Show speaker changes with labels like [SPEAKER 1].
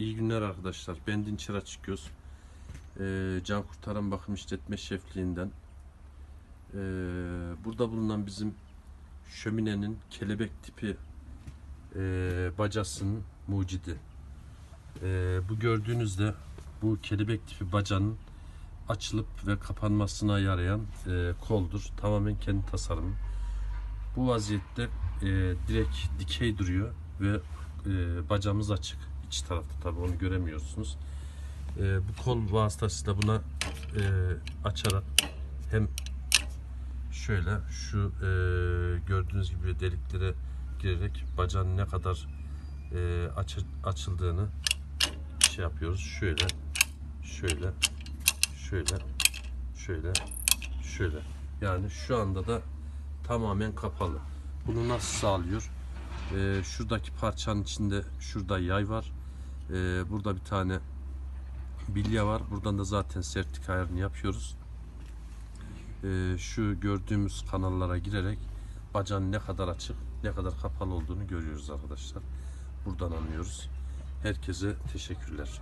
[SPEAKER 1] İyi günler arkadaşlar. Ben Dinçer Açıkgöz. Ee, Can Kurtaran Bakım İşletme Şefliğinden. Ee, burada bulunan bizim şöminenin kelebek tipi e, bacasının mucidi. Ee, bu gördüğünüzde bu kelebek tipi bacanın açılıp ve kapanmasına yarayan e, koldur. Tamamen kendi tasarımı. Bu vaziyette e, direkt dikey duruyor ve e, bacamız açık. İç tarafta tabii onu göremiyorsunuz. E, bu kol vasıtasıyla buna e, açarak hem şöyle şu e, gördüğünüz gibi deliklere girerek bacağın ne kadar e, açı- açıldığını şey yapıyoruz. Şöyle, şöyle, şöyle, şöyle, şöyle. Yani şu anda da tamamen kapalı. Bunu nasıl sağlıyor? Ee, şuradaki parçanın içinde şurada yay var. Ee, burada bir tane bilye var. Buradan da zaten sertlik ayarını yapıyoruz. Ee, şu gördüğümüz kanallara girerek bacağın ne kadar açık, ne kadar kapalı olduğunu görüyoruz arkadaşlar. Buradan anlıyoruz. Herkese teşekkürler.